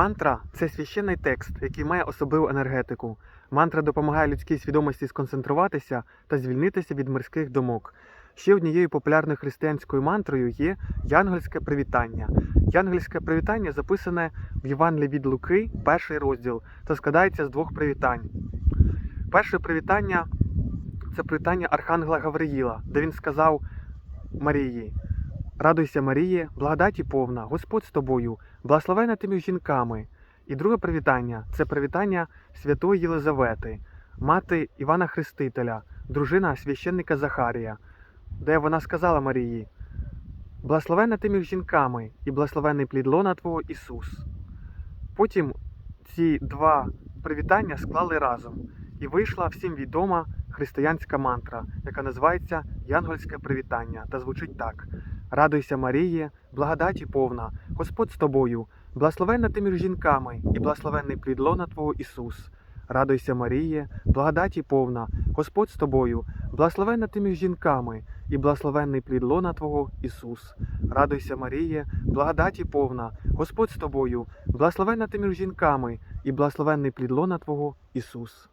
Мантра це священний текст, який має особливу енергетику. Мантра допомагає людській свідомості сконцентруватися та звільнитися від мирських думок. Ще однією популярною християнською мантрою є янгольське привітання. Янгольське привітання записане в Євангелії від Луки, перший розділ, та складається з двох привітань. Перше привітання це привітання Архангела Гавриїла, де він сказав Марії: Радуйся, Маріє, благодаті повна, Господь з тобою, благословена ти між жінками. І друге привітання це привітання святої Єлизавети, мати Івана Хрестителя, дружина священника Захарія, де вона сказала Марії: Благословена ти між жінками, і благословений плід лона Твого Ісус. Потім ці два привітання склали разом, і вийшла всім відома християнська мантра, яка називається Янгольське привітання, та звучить так: Радуйся, Маріє, благодаті повна, Господь з тобою, благословенна ти між жінками, і благословенний плід лона Твого Ісус. Радуйся, Маріє, благодаті повна, Господь з тобою, благословенна ти між жінками, і благословенний плід лона Твого Ісус. Радуйся, Маріє, благодаті повна, Господь з тобою, благословенна ти між жінками, і благословенний плід лона Твого Ісус.